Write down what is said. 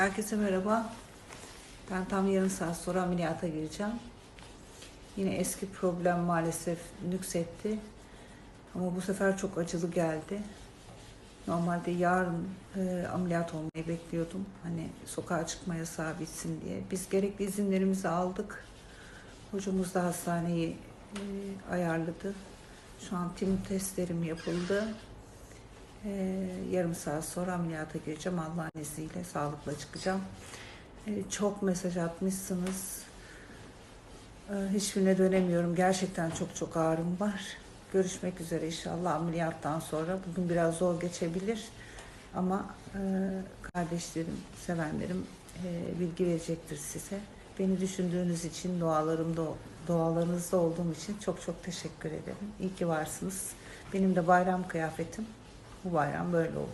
Herkese merhaba. Ben tam yarım saat sonra ameliyata gireceğim. Yine eski problem maalesef nüksetti. Ama bu sefer çok acılı geldi. Normalde yarın e, ameliyat olmayı bekliyordum. Hani sokağa çıkma yasağı bitsin diye. Biz gerekli izinlerimizi aldık. Hocamız da hastaneyi e, ayarladı. Şu an tim testlerim yapıldı. Ee, yarım saat sonra ameliyata gireceğim. Allah'ın izniyle sağlıkla çıkacağım. Ee, çok mesaj atmışsınız. Ee, hiçbirine dönemiyorum. Gerçekten çok çok ağrım var. Görüşmek üzere inşallah ameliyattan sonra. Bugün biraz zor geçebilir. Ama e, kardeşlerim, sevenlerim e, bilgi verecektir size. Beni düşündüğünüz için, dualarımda, dualarınızda olduğum için çok çok teşekkür ederim. İyi ki varsınız. Benim de bayram kıyafetim bu bayram böyle oldu.